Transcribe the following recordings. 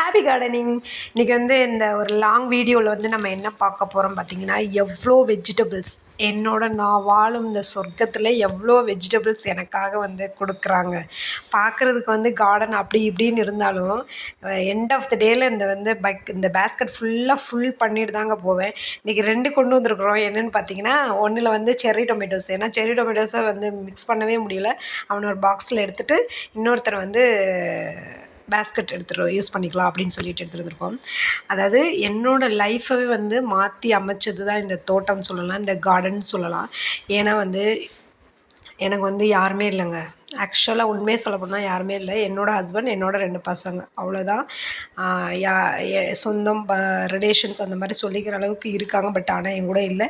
Happy gardening இன்றைக்கி வந்து இந்த ஒரு லாங் வீடியோவில் வந்து நம்ம என்ன பார்க்க போகிறோம் பார்த்தீங்கன்னா எவ்வளோ வெஜிடபிள்ஸ் என்னோட நான் வாழும் இந்த சொர்க்கத்தில் எவ்வளோ வெஜிடபிள்ஸ் எனக்காக வந்து கொடுக்குறாங்க. பார்க்குறதுக்கு வந்து கார்டன் அப்படி இப்படின்னு இருந்தாலும் எண்ட் ஆஃப் த டேயில் இந்த வந்து பக் இந்த பேஸ்கெட் ஃபுல்லாக ஃபுல் பண்ணிட்டு தாங்க போவேன். இன்றைக்கி ரெண்டு கொண்டு வந்திருக்குறோம். என்னென்னு பார்த்தீங்கன்னா ஒன்றில் வந்து செர்ரி டொமேட்டோஸ் ஏன்னா செர்ரி டொமேட்டோஸை வந்து மிக்ஸ் பண்ணவே முடியல. அவனை ஒரு பாக்ஸில் எடுத்துகிட்டு இன்னொருத்தர் வந்து பேஸ்கெட் எடுத்துகிட்டு யூஸ் பண்ணிக்கலாம் அப்படின்னு சொல்லிட்டு எடுத்துகிட்டு வந்திருக்கோம் அதாவது என்னோடய லைஃப்பவே வந்து மாற்றி அமைச்சது தான் இந்த தோட்டம் சொல்லலாம் இந்த கார்டன் சொல்லலாம். ஏன்னா வந்து எனக்கு வந்து யாருமே இல்லைங்க. ஆக்சுவலாக உண்மையே சொல்ல போனால் யாருமே இல்லை. என்னோடய ஹஸ்பண்ட் என்னோடய ரெண்டு பசங்க. அவ்வளோதான் யா சொந்தம் ப ரிலேஷன்ஸ் அந்த மாதிரி சொல்லிக்கிற அளவுக்கு இருக்காங்க. பட் ஆனால் என் கூட இல்லை.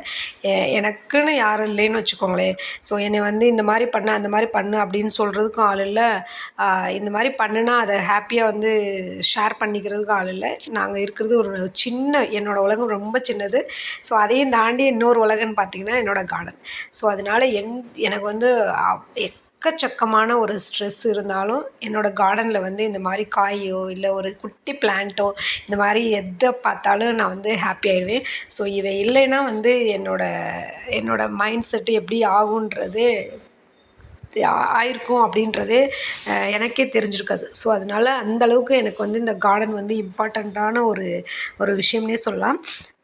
எனக்குன்னு யாரும் இல்லைன்னு வச்சுக்கோங்களேன். ஸோ என்னை வந்து இந்த மாதிரி பண்ண அந்த மாதிரி பண்ணு அப்படின்னு சொல்கிறதுக்கும் ஆள் இல்லை. இந்த மாதிரி பண்ணுனா அதை ஹாப்பியாக வந்து ஷேர் பண்ணிக்கிறதுக்கும் ஆள் இல்லை. நாங்கள் இருக்கிறது ஒரு சின்ன என்னோடய உலகம் ரொம்ப சின்னது. ஸோ அதையும் தாண்டி இன்னொரு உலகம்னு பார்த்திங்கன்னா என்னோடய கார்டன் ஸோ அதனால் என் எனக்கு வந்து எக்கச்சக்கமான ஒரு ஸ்ட்ரெஸ் இருந்தாலும் என்னோடய கார்டனில் வந்து இந்த மாதிரி காயோ இல்லை ஒரு குட்டி பிளான்ட்டோ இந்த மாதிரி எதை பார்த்தாலும் நான் வந்து ஹாப்பி ஆகிடுவேன் ஸோ இவை இல்லைன்னா வந்து என்னோடய என்னோடய மைண்ட் செட்டு எப்படி ஆகுன்றது ஆயிருக்கும் அப்படின்றது எனக்கே தெரிஞ்சிருக்காது. ஸோ அதனால் அந்தளவுக்கு எனக்கு வந்து இந்த கார்டன் வந்து இம்பார்ட்டண்ட்டான ஒரு ஒரு விஷயம்னே சொல்லலாம்.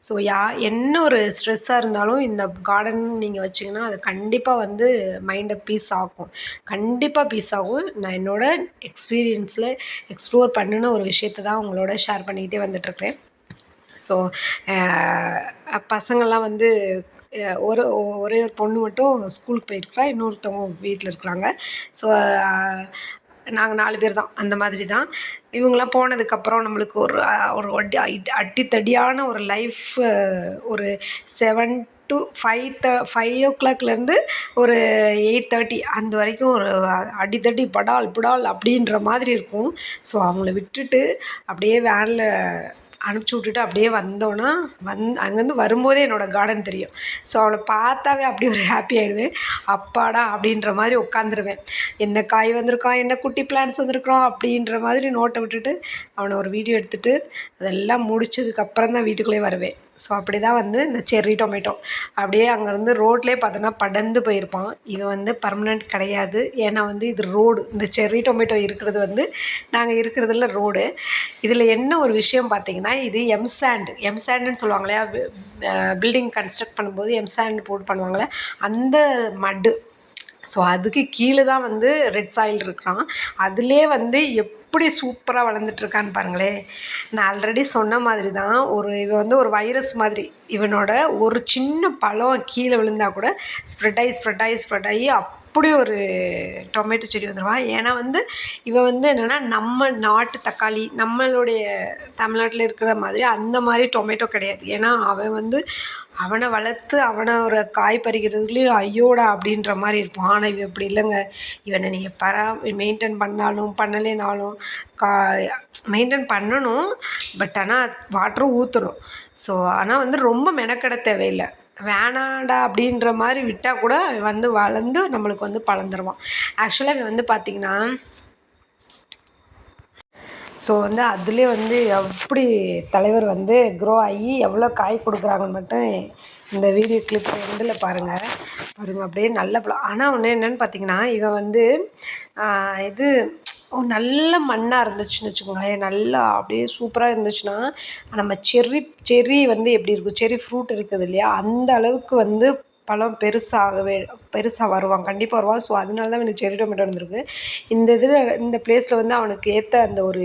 ஸோ யா என்ன ஒரு ஸ்ட்ரெஸ்ஸாக இருந்தாலும் இந்த கார்டன் நீங்கள் வச்சிங்கன்னா அது கண்டிப்பாக வந்து மைண்டை பீஸ் ஆகும் கண்டிப்பாக பீஸ் ஆகும். நான் என்னோடய எக்ஸ்பீரியன்ஸில் எக்ஸ்ப்ளோர் பண்ணின ஒரு விஷயத்தை தான் உங்களோட ஷேர் பண்ணிக்கிட்டே வந்துட்டுருக்கேன் ஸோ பசங்கள்லாம் வந்து ஒரு ஒரே ஒரு பொண்ணு மட்டும் ஸ்கூலுக்கு போயிருக்கிறா இன்னொருத்தவங்க வீட்டில் இருக்கிறாங்க. ஸோ நாங்கள் நாலு பேர் தான் அந்த மாதிரி தான். இவங்களாம் போனதுக்கப்புறம் நம்மளுக்கு ஒரு ஒரு அடி அடித்தடியான ஒரு லைஃப் ஒரு seven to five the five ஓ கிளாக்லேருந்து ஒரு எயிட் தேர்ட்டி அந்த வரைக்கும் ஒரு அடித்தடி படால் புடால் அப்படின்ற மாதிரி இருக்கும். ஸோ அவங்கள விட்டுட்டு அப்படியே வேனில் அனுப்பிச்சி விட்டுட்டு அப்படியே வந்தோன்னா வந் அங்கேருந்து வரும்போதே என்னோடய கார்டன் தெரியும். ஸோ அவளை பார்த்தாவே அப்படி ஒரு ஹாப்பி ஆகிடுவேன் அப்பாடா அப்படின்ற மாதிரி உட்காந்துருவேன் என்ன காய் வந்திருக்கான் என்ன குட்டி பிளான்ஸ் வந்திருக்கிறோம் அப்படின்ற மாதிரி நோட்டை விட்டுட்டு அவனை ஒரு வீடியோ எடுத்துகிட்டு அதெல்லாம் முடிச்சதுக்கப்புறம் தான் வீட்டுக்குள்ளே வருவேன். ஸோ அப்படி தான் வந்து இந்த செர்ரி டொமேட்டோ அப்படியே அங்கேருந்து ரோட்லேயே பார்த்தோன்னா படந்து போயிருப்பான். இவன் வந்து பர்மனெண்ட் கிடையாது. ஏன்னா வந்து இது ரோடு இந்த செர்ரி டொமேட்டோ இருக்கிறது வந்து நாங்கள் இருக்கிறதுல ரோடு இதில் என்ன ஒரு விஷயம் பார்த்திங்கன்னா இது எம்சாண்ட் எம்சாண்டுன்னு சொல்லுவாங்க இல்லையா பில்டிங் கன்ஸ்ட்ரக்ட் பண்ணும்போது எம்சாண்ட் போட்டு பண்ணுவாங்களே அந்த மட்டு ஸோ அதுக்கு கீழே தான் வந்து ரெட் சாயில் இருக்கிறான் அதிலே வந்து எப் எப்படி சூப்பராக வளர்ந்துட்டுருக்கான்னு பாருங்களேன் நான் ஆல்ரெடி சொன்ன மாதிரி தான் ஒரு இவன் வந்து ஒரு வைரஸ் மாதிரி. இவனோட ஒரு சின்ன பழம் கீழே விழுந்தால் கூட ஸ்ப்ரெட் ஆகி ஸ்ப்ரெட் ஆகி ஸ்ப்ரெட் ஆகி அப்படி ஒரு டொமேட்டோ செடி வந்துடுவா ஏன்னா வந்து இவன் வந்து என்னென்னா நம்ம நாட்டு தக்காளி நம்மளுடைய தமிழ்நாட்டில் இருக்கிற மாதிரி அந்த மாதிரி டொமேட்டோ கிடையாது. ஏன்னா அவன் வந்து அவனை வளர்த்து அவனை ஒரு காய் பறிக்கிறதுக்குள்ளேயும் ஐயோடா! அப்படின்ற மாதிரி இருப்பான் ஆனால் இவன் இப்படி இல்லைங்க. இவனை நீங்கள் பரா மெயின்டைன் பண்ணாலும் பண்ணலைனாலும் கா மெயின்டைன் பண்ணணும். பட் ஆனால் வாட்டரும் ஊற்றணும் ஸோ ஆனால் வந்து ரொம்ப மெனக்கெட தேவையில்லை. வேணாண்டா அப்படின்ற மாதிரி விட்டால் கூட அவன் வந்து வளர்ந்து நம்மளுக்கு வந்து பழந்துருவான். ஆக்சுவலாக இவன் வந்து பார்த்திங்கன்னா ஸோ வந்து அதுலேயே வந்து எப்படி தலைவர் வந்து க்ரோ ஆகி எவ்வளோ காய் கொடுக்குறாங்கன்னு மட்டும் இந்த வீடியோ கிளிப் ரெண்டில் பாருங்கள் பாருங்கள் அப்படியே நல்ல பழம். ஆனால் ஒன்று என்னென்னு பார்த்தீங்கன்னா இவன் வந்து இது நல்ல மண்ணாக இருந்துச்சுன்னு வச்சுக்கோங்களேன். நல்லா அப்படியே சூப்பராக இருந்துச்சுன்னா நம்ம செர்ரி செர்ரி வந்து எப்படி இருக்கும்? செர்ரி ஃப்ரூட் இருக்குது இல்லையா? அந்த அளவுக்கு வந்து பழம் பெருசாகவே பெருசாக வருவான் கண்டிப்பாக வருவான் ஸோ அதனால தான் எனக்கு செரி டொமேட்டோ வந்திருக்கு. இந்த இதில் இந்த பிளேஸில் வந்து அவனுக்கு ஏற்ற அந்த ஒரு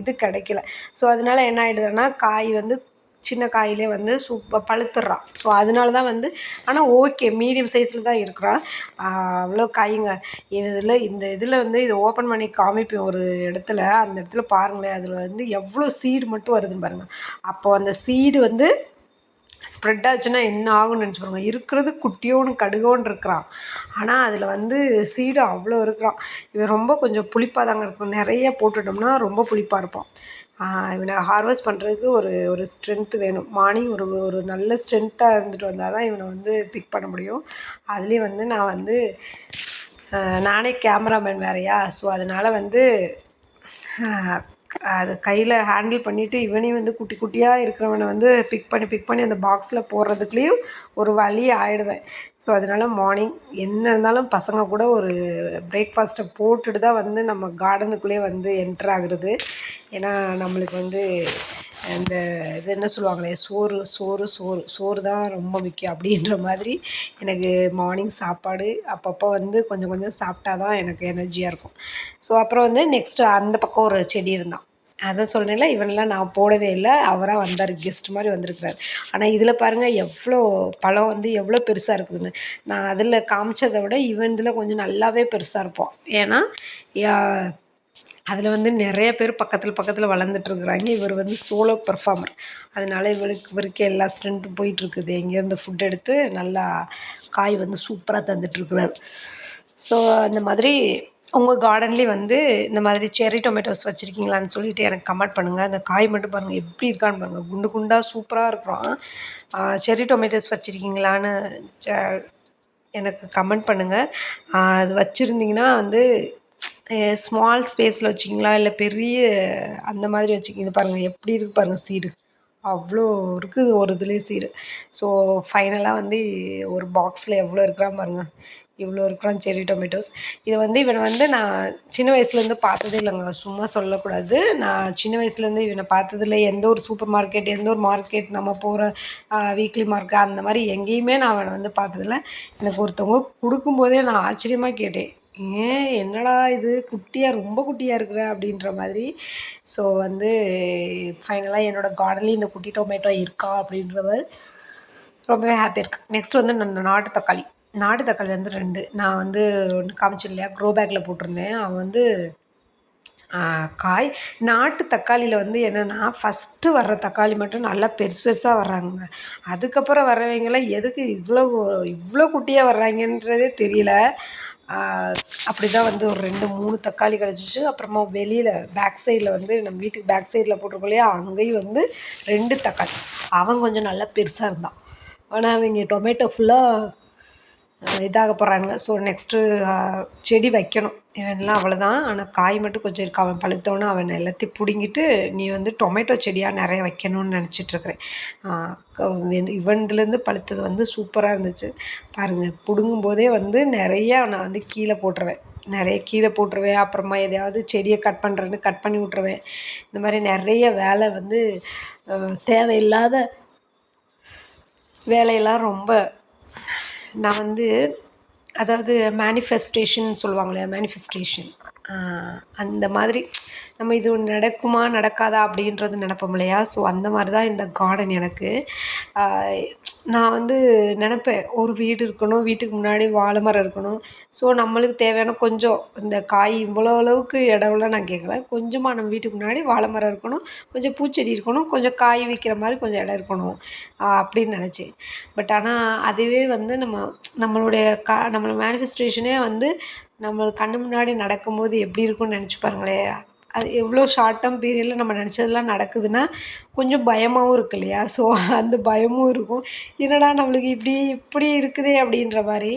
இது கிடைக்கல. ஸோ அதனால என்ன ஆகிடுதுன்னா காய் வந்து சின்ன காயிலே வந்து சூப்பர் பழுத்துடுறான் ஸோ அதனால தான் வந்து ஆனால் ஓகே மீடியம் சைஸில் தான் இருக்கிறான் அவ்வளோ காய்ங்க. இதில் இந்த இதில் வந்து இதை ஓப்பன் பண்ணி காமிப்பேன் ஒரு இடத்துல. அந்த இடத்துல பாருங்களேன் அதில் வந்து எவ்வளோ சீடு மட்டும் வருதுன்னு பாருங்கள் அப்போது அந்த சீடு வந்து ஸ்ப்ரெட் ஆச்சுன்னா என்ன ஆகும்னு நினச்சி பாருங்க. இருக்கிறது குட்டியோன்னு கடுகோன்னு இருக்கிறான் ஆனால் அதில் வந்து சீடு அவ்வளோ இருக்கிறான். இவன் ரொம்ப கொஞ்சம் புளிப்பாக தாங்க இருக்கும் நிறைய போட்டுட்டோம்னா ரொம்ப புளிப்பாக இருப்பான். இவனை ஹார்வெஸ்ட் பண்ணுறதுக்கு ஒரு ஒரு ஸ்ட்ரென்த்து வேணும். மார்னிங் ஒரு ஒரு நல்ல ஸ்ட்ரென்த்தாக இருந்துட்டு வந்தால் தான் இவனை வந்து பிக் பண்ண முடியும். அதுலேயும் வந்து நான் வந்து நானே கேமராமேன் வேறையா. ஸோ அதனால் வந்து அது கையில் ஹேண்டில் பண்ணிவிட்டு இவனையும் வந்து குட்டி குட்டியாக இருக்கிறவனை வந்து பிக் பண்ணி பிக் பண்ணி அந்த பாக்ஸில் போடுறதுக்குள்ளேயும் ஒரு வழி ஆகிடுவேன் ஸோ அதனால மார்னிங் என்ன இருந்தாலும் பசங்க கூட ஒரு பிரேக்ஃபாஸ்ட்டை போட்டுட்டு தான் வந்து நம்ம கார்டனுக்குள்ளேயே வந்து என்ட்ரு ஆகுறது. ஏன்னா நம்மளுக்கு வந்து அந்த இது என்ன சொல்லுவாங்களே சோறு சோறு சோறு சோறு தான் ரொம்ப முக்கியம் அப்படின்ற மாதிரி எனக்கு மார்னிங் சாப்பாடு அப்பப்போ வந்து கொஞ்சம் கொஞ்சம் சாப்பிட்டா தான் எனக்கு எனர்ஜியாக இருக்கும். ஸோ அப்புறம் வந்து நெக்ஸ்ட்டு அந்த பக்கம் ஒரு செடி இருந்தான். அதை சொன்னேன்ல இவனெலாம் நான் போடவே இல்லை. அவராக வந்தார் கெஸ்ட் மாதிரி வந்திருக்கிறார். ஆனால் இதில் பாருங்கள் எவ்வளோ பழம் வந்து எவ்வளோ பெருசாக இருக்குதுன்னு. நான் அதில் காமிச்சதை விட இவன் இதில் கொஞ்சம் நல்லாவே பெருசாக இருப்போம் ஏன்னா அதில் வந்து நிறைய பேர் பக்கத்தில் பக்கத்தில் வளர்ந்துட்டுருக்குறாங்க. இவர் வந்து சோலோ பெர்ஃபார்மர் அதனால இவருக்கு இவருக்கு எல்லா ஸ்ட்ரென்த்தும் போயிட்டுருக்குது. இங்கேருந்து ஃபுட் எடுத்து நல்லா காய் வந்து சூப்பராக தந்துட்டுருக்குறாரு. ஸோ அந்த மாதிரி உங்கள் கார்டன்லேயும் வந்து இந்த மாதிரி செரி டொமேட்டோஸ் வச்சுருக்கீங்களான்னு சொல்லிட்டு எனக்கு கமெண்ட் பண்ணுங்கள் அந்த காய் மட்டும் பாருங்கள் எப்படி இருக்கான்னு பாருங்கள் குண்டு குண்டாக சூப்பராக இருக்கிறோம் செரி டொமேட்டோஸ் வச்சுருக்கீங்களான்னு எனக்கு கமெண்ட் பண்ணுங்கள் அது வச்சுருந்தீங்கன்னா வந்து ஸ்மால் ஸ்பேஸில் வச்சிங்களா? இல்லை பெரிய அந்த மாதிரி வச்சுக்கிங்க இது பாருங்கள் எப்படி இருக்குது பாருங்கள் சீடு. அவ்வளோ இருக்குது ஒரு இதுலேயே சீடு. ஸோ ஃபைனலாக வந்து ஒரு பாக்ஸில் எவ்வளோ இருக்கிறான் பாருங்கள் இவ்வளோ இருக்கிறான் செரி டொமேட்டோஸ் இதை வந்து இவனை வந்து நான் சின்ன வயசுலேருந்து பார்த்ததே இல்லைங்க. சும்மா சொல்லக்கூடாது. நான் சின்ன வயசுலேருந்து இவனை பார்த்ததில்ல. எந்த ஒரு சூப்பர் மார்க்கெட் எந்த ஒரு மார்க்கெட் நம்ம போகிற வீக்லி மார்க்கெட் அந்த மாதிரி எங்கேயுமே நான் அவனை வந்து பார்த்ததில்ல. எனக்கு ஒருத்தவங்க கொடுக்கும்போதே நான் ஆச்சரியமாக கேட்டேன். ஏன் என்னடா இது? குட்டியாக ரொம்ப குட்டியாக இருக்கிற அப்படின்ற மாதிரி. ஸோ வந்து ஃபைனலாக என்னோடய கார்டன்லேயும் இந்த குட்டி டொமேட்டோ இருக்கா அப்படின்றவர் ரொம்பவே ஹாப்பியாக இருக்குது நெக்ஸ்ட் வந்து நான் நாட்டு தக்காளி. நாட்டு தக்காளி வந்து ரெண்டு. நான் வந்து ஒன்று காமிச்சு இல்லையா? க்ரோ பேக்கில் போட்டிருந்தேன். அவன் வந்து காய். நாட்டு தக்காளியில் வந்து என்னென்னா ஃபஸ்ட்டு வர்ற தக்காளி மட்டும் நல்லா பெருசு பெருசாக வர்றாங்க அதுக்கப்புறம் வர்றவங்களாம் எதுக்கு இவ்வளோ இவ்வளோ குட்டியாக வர்றாங்கன்றதே தெரியல. அப்படி தான் வந்து ஒரு ரெண்டு மூணு தக்காளி கிடச்சிச்சு. அப்புறமா வெளியில் பேக் சைடில் வந்து நம்ம வீட்டுக்கு பேக் சைடில் போட்டிருக்கோம் இல்லையா? அங்கேயும் வந்து ரெண்டு தக்காளி. அவன் கொஞ்சம் நல்லா பெருசாக இருந்தான். ஆனால் அவங்க டொமேட்டோ ஃபுல்லாக இதாக போகிறானுங்க ஸோ நெக்ஸ்ட்டு செடி வைக்கணும். இவன்லாம் அவ்வளோதான் ஆனால் காய் மட்டும் கொஞ்சம் இருக்கு. அவன் பழுத்தோன்னு அவன் எல்லாத்தையும் பிடுங்கிட்டு நீ வந்து டொமேட்டோ செடியாக நிறைய வைக்கணும்னு நினச்சிட்ருக்குறேன் இவன்துலேருந்து பழுத்தது வந்து சூப்பராக இருந்துச்சு. பாருங்கள் பிடுங்கும் போதே வந்து நிறையா நான் வந்து கீழே போட்டுருவேன். நிறைய கீழே போட்டுருவேன். அப்புறமா எதையாவது செடியை கட் பண்ணுறேன்னு கட் பண்ணி விட்ருவேன் இந்த மாதிரி நிறைய வேலை வந்து தேவையில்லாத வேலையெல்லாம் ரொம்ப நான் வந்து அதாவது மேனிஃபெஸ்டேஷன் சொல்லுவாங்க இல்லையா மேனிஃபெஸ்டேஷன் அந்த மாதிரி நம்ம இது நடக்குமா நடக்காதா அப்படின்றது நினப்போம் இல்லையா? ஸோ அந்த மாதிரி தான் இந்த கார்டன் எனக்கு. நான் வந்து நினப்பேன் ஒரு வீடு இருக்கணும் வீட்டுக்கு முன்னாடி வாழை மரம் இருக்கணும். ஸோ நம்மளுக்கு தேவையான கொஞ்சம் இந்த காய் இவ்வளோ அளவுக்கு இடம்லாம் நான் கேட்கல கொஞ்சமாக நம்ம வீட்டுக்கு முன்னாடி வாழை மரம் இருக்கணும் கொஞ்சம் பூச்செடி இருக்கணும் கொஞ்சம் காய் விற்கிற மாதிரி கொஞ்சம் இடம் இருக்கணும் அப்படின்னு நினச்சேன். பட் ஆனால் அதுவே வந்து நம்ம நம்மளுடைய கா நம்மளோட மேனிஃபெஸ்டேஷனே வந்து நம்ம கண்ணு முன்னாடி நடக்கும்போது எப்படி இருக்கும்னு நினச்சி பாருங்களேன். அது எவ்வளோ ஷார்ட் டேர்ம் பீரியடில் நம்ம நினச்சதெல்லாம் நடக்குதுன்னா கொஞ்சம் பயமாகவும் இருக்கு இல்லையா? ஸோ அந்த பயமும் இருக்கும். என்னடா நம்மளுக்கு இப்படி இப்படி இருக்குதே அப்படின்ற மாதிரி.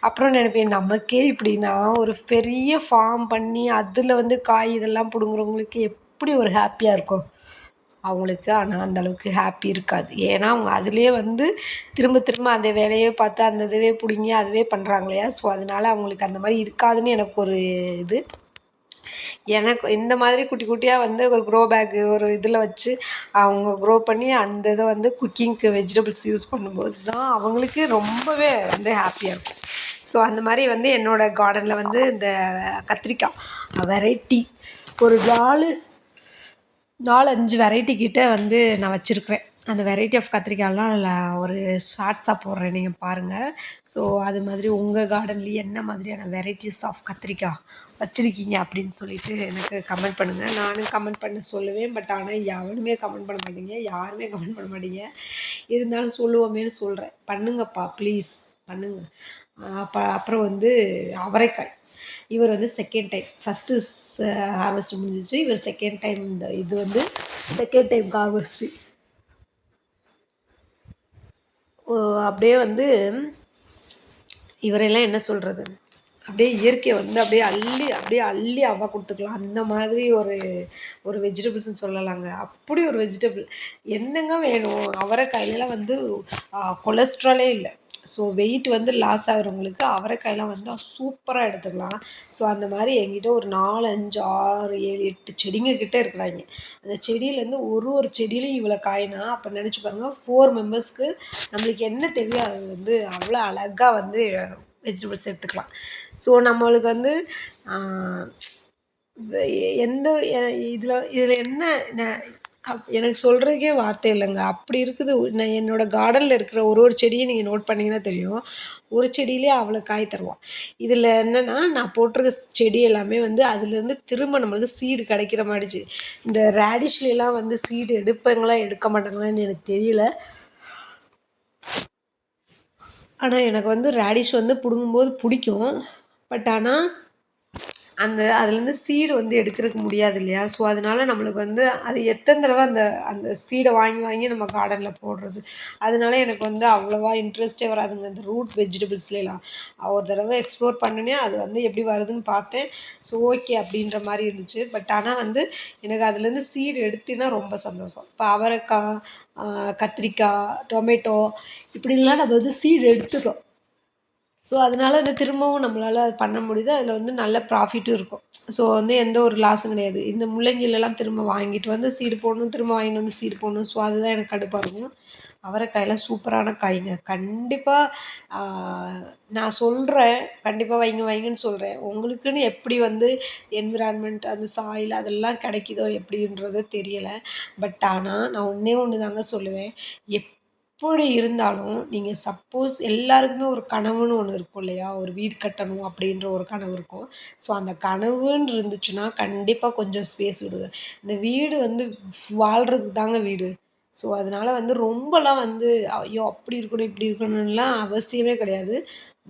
அப்புறம் நினைப்பேன் நமக்கே இப்படின்னா ஒரு பெரிய ஃபார்ம் பண்ணி அதில் வந்து காய் இதெல்லாம் பிடுங்குறவங்களுக்கு எப்படி ஒரு ஹாப்பியாக இருக்கும்? அவங்களுக்கு ஆனால் அந்தளவுக்கு ஹாப்பி இருக்காது. ஏன்னா அவங்க அதிலே வந்து திரும்ப திரும்ப அந்த வேலையே பார்த்து அந்த இதுவே பிடுங்கி அதுவே பண்ணுறாங்க இல்லையா? ஸோ அதனால அவங்களுக்கு அந்த மாதிரி இருக்காதுன்னு எனக்கு ஒரு இது. எனக்கு இந்த மாதிரி குட்டி குட்டியாக வந்து ஒரு க்ரோ பேக்கு ஒரு இதில் வச்சு அவங்க க்ரோ பண்ணி அந்த இதை வந்து குக்கிங்க்கு வெஜிடபிள்ஸ் யூஸ் பண்ணும்போது தான் அவங்களுக்கு ரொம்பவே வந்து ஹாப்பியாக இருக்கும். ஸோ அந்த மாதிரி வந்து என்னோடய கார்டனில் வந்து இந்த கத்திரிக்காய் வெரைட்டி ஒரு நாலு நாலு அஞ்சு வெரைட்டி கிட்டே வந்து நான் வச்சுருக்குறேன். அந்த வெரைட்டி ஆஃப் கத்திரிக்காயெலாம் ஒரு ஷார்ட்ஸாக போடுறேன் நீங்கள் பாருங்கள் ஸோ அது மாதிரி உங்கள் கார்டன்லேயே என்ன மாதிரியான வெரைட்டிஸ் ஆஃப் கத்திரிக்காய் வச்சுருக்கீங்க அப்படின்னு சொல்லிட்டு எனக்கு கமெண்ட் பண்ணுங்கள் நானும் கமெண்ட் பண்ண சொல்லுவேன். பட் ஆனால் எவனுமே கமெண்ட் பண்ண மாட்டீங்க. யாருமே கமெண்ட் பண்ண மாட்டீங்க. இருந்தாலும் சொல்லுவோமேனு சொல்கிறேன் பண்ணுங்கப்பா ப்ளீஸ் பண்ணுங்கள் அப்போ அப்புறம் வந்து அவரைக்காய். இவர் வந்து செகண்ட் டைம் ஃபஸ்ட்டு ஹார்வெஸ்ட் முடிஞ்சிச்சு. இவர் செகண்ட் டைம் இந்த இது வந்து செகண்ட் டைம் ஹார்வெஸ்ட்டு அப்படியே வந்து இவரெல்லாம் என்ன சொல்கிறது அப்படியே இயற்கையை வந்து அப்படியே அள்ளி அப்படியே அள்ளி அவ்வா கொடுத்துக்கலாம். அந்த மாதிரி ஒரு ஒரு வெஜிடபிள்ஸ்னு சொல்லலாங்க. அப்படி ஒரு வெஜிடபிள் என்னங்க வேணும்? அவரைக்காயிலலாம் வந்து கொலஸ்ட்ராலே இல்லை. ஸோ வெயிட் வந்து லாஸ் ஆகிறவங்களுக்கு அவரைக்காயெலாம் வந்து சூப்பராக எடுத்துக்கலாம். ஸோ அந்த மாதிரி என்கிட்ட ஒரு நாலு அஞ்சு ஆறு ஏழு எட்டு செடிங்க கிட்டே இருக்கிறாங்க. அந்த செடியிலேருந்து ஒரு ஒரு செடியிலையும் இவ்வளோ காயினா? அப்போ நினச்சி பாருங்கள் ஃபோர் மெம்பர்ஸ்க்கு நம்மளுக்கு என்ன தேவையோ அது வந்து அவ்வளோ அழகாக வந்து வெஜிடபிள்ஸ் எடுத்துக்கலாம் ஸோ நம்மளுக்கு வந்து எந்த இதில் இதில் என்ன அப் எனக்கு சொல்கிறதுக்கே வார்த்தை இல்லைங்க. அப்படி இருக்குது நான் என்னோடய கார்டனில் இருக்கிற ஒரு ஒரு செடியும் நீங்கள் நோட் பண்ணிங்கன்னா தெரியும். ஒரு செடியிலே அவ்வளோ காய் தருவோம். இதில் என்னென்னா நான் போட்டிருக்க செடி எல்லாமே வந்து அதுலேருந்து திரும்ப நம்மளுக்கு சீடு கிடைக்கிற மாதிரிச்சு இந்த ரேடிஷ்லாம் வந்து சீடு எடுப்பாங்களா எடுக்க மாட்டாங்களான்னு எனக்கு தெரியல. ஆனால் எனக்கு வந்து ரேடிஷ் வந்து பிடுங்கும்போது பிடிக்கும். பட் ஆனால் அந்த அதுலேருந்து சீடு வந்து எடுக்கிறதுக்கு முடியாது இல்லையா ஸோ அதனால நம்மளுக்கு வந்து அது எத்தனை தடவை அந்த அந்த சீடை வாங்கி வாங்கி நம்ம கார்டனில் போடுறது? அதனால எனக்கு வந்து அவ்வளோவா இன்ட்ரெஸ்ட்டே வராதுங்க. அந்த ரூட் வெஜிடபிள்ஸ்லாம் ஒரு தடவை எக்ஸ்ப்ளோர் பண்ணினேன். அது வந்து எப்படி வருதுன்னு பார்த்தேன். ஸோ ஓகே அப்படின்ற மாதிரி இருந்துச்சு. பட் ஆனால் வந்து எனக்கு அதுலேருந்து சீடு எடுத்தினா ரொம்ப சந்தோஷம். இப்போ அவரைக்காய் கத்திரிக்காய் டொமேட்டோ இப்படிலாம் நம்ம வந்து சீடு எடுத்துட்டோம். ஸோ அதனால் அதை திரும்பவும் நம்மளால் அது பண்ண முடியுது. அதில் வந்து நல்ல ப்ராஃபிட்டும் இருக்கும். ஸோ வந்து எந்த ஒரு லாஸும் கிடையாது. இந்த முள்ளங்கிலலாம் திரும்ப வாங்கிட்டு வந்து சீடு போடணும் திரும்ப வாங்கிட்டு வந்து சீடு போடணும். ஸோ அதுதான் எனக்கு கடுப்பாக இருக்கும். அவரைக்காயெல்லாம் சூப்பரான காய்ங்க. கண்டிப்பாக நான் சொல்கிறேன் கண்டிப்பாக வைங்க வைங்கன்னு சொல்கிறேன் உங்களுக்குன்னு எப்படி வந்து என்விரான்மெண்ட் அந்த சாயில் அதெல்லாம் கிடைக்குதோ எப்படின்றது தெரியலை. பட் ஆனால் நான் ஒன்றே ஒன்று தாங்க சொல்லுவேன். எப் எப்படி இருந்தாலும் நீங்கள் சப்போஸ் எல்லாருக்குமே ஒரு கனவுன்னு ஒன்று இருக்கும் இல்லையா? ஒரு வீடு கட்டணும் அப்படின்ற ஒரு கனவு இருக்கும். ஸோ அந்த கனவுன்னு இருந்துச்சுன்னா கண்டிப்பாக கொஞ்சம் ஸ்பேஸ் விடுங்க. இந்த வீடு வந்து வாழ்கிறதுக்கு தாங்க வீடு. ஸோ அதனால் வந்து ரொம்பலாம் வந்து ஐயோ அப்படி இருக்கணும் இப்படி இருக்கணும்லாம் அவசியமே கிடையாது.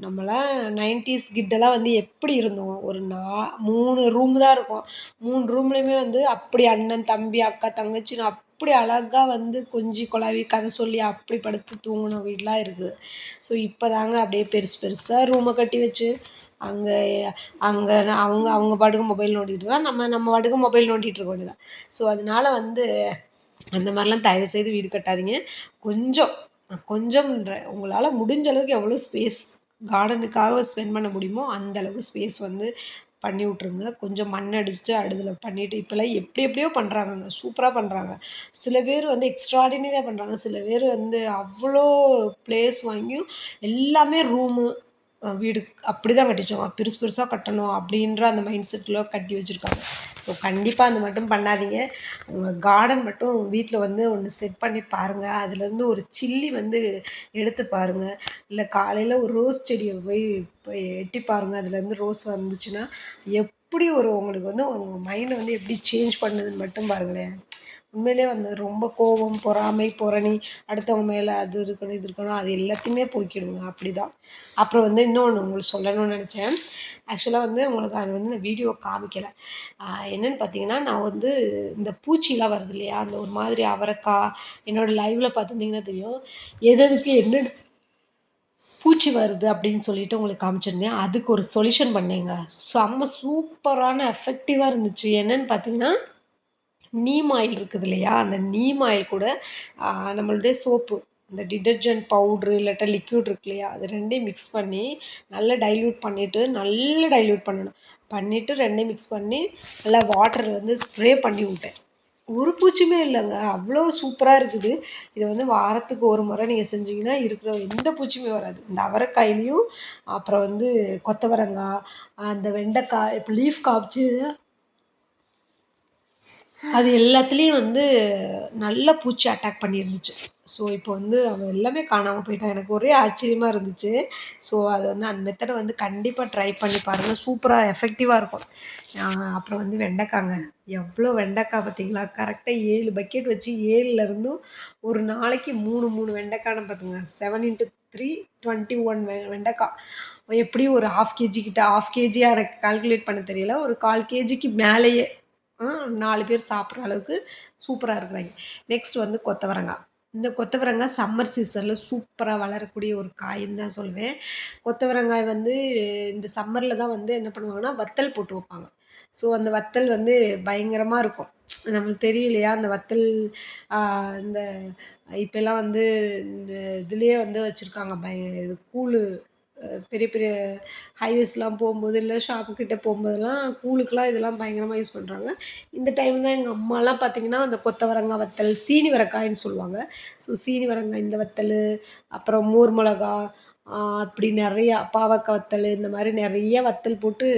நம்மளாம் நைன்டிஸ் கிட்டெல்லாம் வந்து எப்படி இருந்தோம்? ஒரு நா மூணு ரூம் தான் இருக்கும். மூணு ரூம்லேயுமே வந்து அப்படி அண்ணன் தம்பி அக்கா தங்கச்சின்னு அப்படி அழகாக வந்து கொஞ்சி குழாவி கதை சொல்லி அப்படி படுத்து தூங்கின வீடெலாம் இருக்குது ஸோ இப்போ தாங்க அப்படியே பெருசு பெருசாக ரூமை கட்டி வச்சு அங்கே அங்கே அவங்க அவங்க பாட்டுக்கு மொபைல் நோண்டிகிட்டு தான் நம்ம நம்ம பாட்டுக்கு மொபைல் நோண்டிகிட்டு இருக்க வேண்டியதான் ஸோ அதனால் வந்து அந்த மாதிரிலாம் தயவு செய்து வீடு கட்டாதீங்க. கொஞ்சம் கொஞ்சம்ன்ற உங்களால் முடிஞ்ச அளவுக்கு எவ்வளோ ஸ்பேஸ் கார்டனுக்காக ஸ்பெண்ட் பண்ண முடியுமோ அந்தளவு ஸ்பேஸ் வந்து பண்ணி விட்ருங்க கொஞ்சம் மண் அடித்து அடுதில் பண்ணிவிட்டு இப்போல்லாம் எப்படி எப்படியோ பண்ணுறாங்கங்க சூப்பராக பண்ணுறாங்க சில பேர் வந்து எக்ஸ்ட்ராடினரியாக பண்ணுறாங்க சில பேர் வந்து அவ்வளோ ப்ளேஸ் வாங்கியும் எல்லாமே ரூமு வீடு அப்படி தான் கட்டிச்சோம். பெருசு பெருசாக கட்டணும் அப்படின்ற அந்த மைண்ட் செட்டில் கட்டி வச்சுருக்காங்க. ஸோ கண்டிப்பாக அந்த மட்டும் பண்ணாதீங்க. கார்டன் மட்டும் வீட்டில் வந்து ஒன்று செட் பண்ணி பாருங்கள் அதுலேருந்து ஒரு சில்லி வந்து எடுத்து பாருங்கள் இல்லை காலையில் ஒரு ரோஸ் செடியை போய் போய் எட்டி பாருங்கள் அதுலேருந்து ரோஸ் வந்துச்சுன்னா எப்படி ஒரு உங்களுக்கு வந்து உங்கள் மைண்டை வந்து எப்படி சேஞ்ச் பண்ணுதுன்னு மட்டும் பாருங்களேன். உண்மையிலே வந்து ரொம்ப கோபம் பொறாமை பொறணி அடுத்தவங்க மேலே அது இருக்கணும் இது இருக்கணும் அது எல்லாத்தையுமே போக்கிடுங்க. அப்படி தான் அப்புறம் வந்து இன்னொன்று உங்களுக்கு சொல்லணும்னு நினச்சேன். ஆக்சுவலாக வந்து உங்களுக்கு அது வந்து நான் வீடியோ காமிக்கலை. என்னென்னு பார்த்தீங்கன்னா நான் வந்து இந்த பூச்சிலாம் வருது இல்லையா? அந்த ஒரு மாதிரி அவரைக்காய் என்னோடய லைவில் பார்த்துருந்தீங்கன்னா தெரியும். எது எதுக்கு என்ன பூச்சி வருது அப்படின்னு சொல்லிட்டு உங்களுக்கு காமிச்சிருந்தேன். அதுக்கு ஒரு சொல்யூஷன் பண்ணேங்க. செம்ம சூப்பரான எஃபெக்டிவாக இருந்துச்சு. என்னென்னு பார்த்தீங்கன்னா நீம் ஆயில் இருக்குது இல்லையா அந்த நீம் ஆயில் கூட நம்மளுடைய சோப்பு இந்த டிடர்ஜென்ட் பவுட்ரு இல்லாட்டா லிக்யூட் இருக்கு இல்லையா அது ரெண்டையும் மிக்ஸ் பண்ணி நல்லா டைல்யூட் பண்ணிவிட்டு நல்லா டைல்யூட் பண்ணணும். பண்ணிவிட்டு ரெண்டையும் மிக்ஸ் பண்ணி நல்லா வாட்டர் வந்து ஸ்ப்ரே பண்ணி விட்டேன். ஒரு பூச்சியுமே இல்லைங்க. அவ்வளோ சூப்பராக இருக்குது. இதை வந்து வாரத்துக்கு ஒரு முறை நீங்கள் செஞ்சீங்கன்னா இருக்கிற எந்த பூச்சியுமே வராது. இந்த அவரைக்காயிலையும் அப்புறம் வந்து கொத்தவரங்காய் அந்த வெண்டைக்காய் இப்போ லீஃப் காய்ச்சி அது எல்லாத்துலேயும் வந்து நல்ல பூச்சி அட்டாக் பண்ணியிருந்துச்சு. ஸோ இப்போ வந்து அவன் எல்லாமே காணாமல் போயிட்டான் எனக்கு ஒரே ஆச்சரியமாக இருந்துச்சு. ஸோ அது வந்து அந்த மெத்தடை வந்து கண்டிப்பாக ட்ரை பண்ணி பாருங்கள் சூப்பராக எஃபெக்டிவாக இருக்கும். அப்புறம் வந்து வெண்டைக்காங்க. எவ்வளோ வெண்டைக்காய் பார்த்தீங்களா? கரெக்டாக ஏழு பக்கெட் வச்சு ஏழுலேருந்தும் ஒரு நாளைக்கு மூணு மூணு வெண்டைக்காய்னு பார்த்துங்க seven into three twenty one வெ வெண்டைக்காய். எப்படியும் ஒரு ஹாஃப் கேஜி கிட்ட ஹாஃப் கேஜியாக எனக்கு கால்குலேட் பண்ண தெரியல. ஒரு கால் கேஜிக்கு மேலேயே நாலு பேர் சாப்பிட்ற அளவுக்கு சூப்பராக இருக்கிறாங்க. நெக்ஸ்ட் வந்து கொத்தவரங்காய் இந்த கொத்தவரங்காய் சம்மர் சீசனில் சூப்பராக வளரக்கூடிய ஒரு காயின்னு தான் சொல்லுவேன் கொத்தவரங்காய் வந்து இந்த சம்மரில் தான் வந்து என்ன பண்ணுவாங்கன்னா வத்தல் போட்டு வைப்பாங்க. ஸோ அந்த வத்தல் வந்து பயங்கரமாக இருக்கும். நம்மளுக்கு தெரியலையா அந்த வத்தல் இந்த இப்போல்லாம் வந்து இந்த இதுலேயே வந்து வச்சுருக்காங்க. பய இது கூழ் பெரிய பெரிய ஹைவேஸ்லாம் போகும்போது இல்லை ஷாப்புக்கிட்ட போகும்போதெல்லாம் கூழுக்கெலாம் இதெல்லாம் பயங்கரமாக யூஸ் பண்ணுறாங்க இந்த டைம் தான் எங்கள் அம்மாலாம் பார்த்திங்கன்னா அந்த கொத்தவரங்காய் வத்தல் சீனி வரக்காயின்னு சொல்லுவாங்க. ஸோ சீனி வரங்காய் இந்த வத்தல் அப்புறம் மோர் மிளகா அப்படி நிறையா பாவக்காய் வத்தல் இந்த மாதிரி நிறைய வத்தல் போட்டு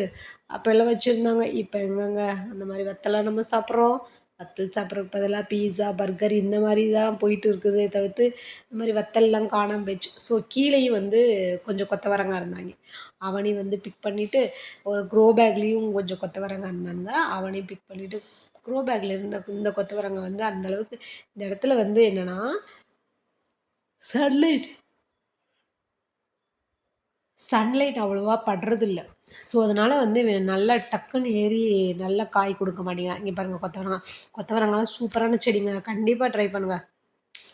அப்போல்லாம் வச்சுருந்தாங்க. இப்போ எங்கங்க அந்த மாதிரி வத்தலாம் நம்ம சாப்பிட்றோம். வத்தல் சாப்பிட்றதுக்கு பதிலாக பீஸா பர்கர் இந்த மாதிரி தான் போயிட்டு இருக்குதே தவிர்த்து இந்த மாதிரி வத்தல்லாம் காணாம போயிடுச்சு. ஸோ கீழேயும் வந்து கொஞ்சம் கொத்தவரங்காய் இருந்தாங்க. அவனையும் வந்து பிக் பண்ணிவிட்டு ஒரு க்ரோ பேக்லேயும் கொஞ்சம் கொத்தவரங்காய் இருந்தாங்க. அவனையும் பிக் பண்ணிவிட்டு க்ரோ பேக்கில் இருந்த இந்த கொத்தவரங்காய் வந்து அந்தளவுக்கு இந்த இடத்துல வந்து என்னென்னா சன்லைட் சன்லைட் அவ்வளோவா படுறதில்ல. ஸோ அதனால் வந்து நல்லா டக்குன்னு ஏறி நல்லா காய் கொடுக்க மாட்டேங்கிறான் இங்கே பாருங்கள் கொத்தவரங்காய் கொத்தவரங்காய்லாம் சூப்பரான செடிங்க. கண்டிப்பாக ட்ரை பண்ணுங்கள்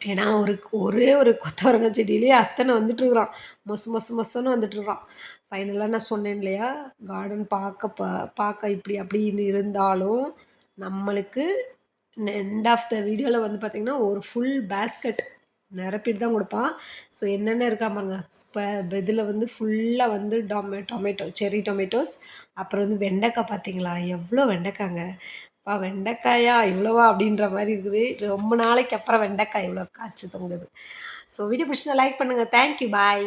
ஏன்னா ஒரு ஒரே ஒரு கொத்தவரங்காய் செடியிலேயே அத்தனை வந்துட்டுருக்குறான் மொசு மொசு மொசுன்னு வந்துட்டுருக்குறான் ஃபைனலாக நான் சொன்னேன் இல்லையா? கார்டன் பார்க்க ப பார்க்க இப்படி அப்படின்னு இருந்தாலும் நம்மளுக்கு எண்ட் ஆஃப் த வீடியோவில் வந்து பார்த்திங்கன்னா ஒரு ஃபுல் பேஸ்கெட் நிரப்பிட்டு தான் கொடுப்பான். ஸோ என்னென்ன இருக்கா பாருங்க. இப்போ இதில் வந்து ஃபுல்லாக வந்து டொமே டொமேட்டோ செரி டொமேட்டோஸ் அப்புறம் வந்து வெண்டைக்காய் பார்த்தீங்களா எவ்வளோ வெண்டைக்காங்க? அப்பா வெண்டைக்காயா? இவ்வளோவா? அப்படின்ற மாதிரி இருக்குது. ரொம்ப நாளைக்கு அப்புறம் வெண்டைக்காய் இவ்வளோ காய்ச்சி தொங்குது. ஸோ வீடியோ பிடிச்சிருந்தா லைக் பண்ணுங்கள் தேங்க்யூ பாய்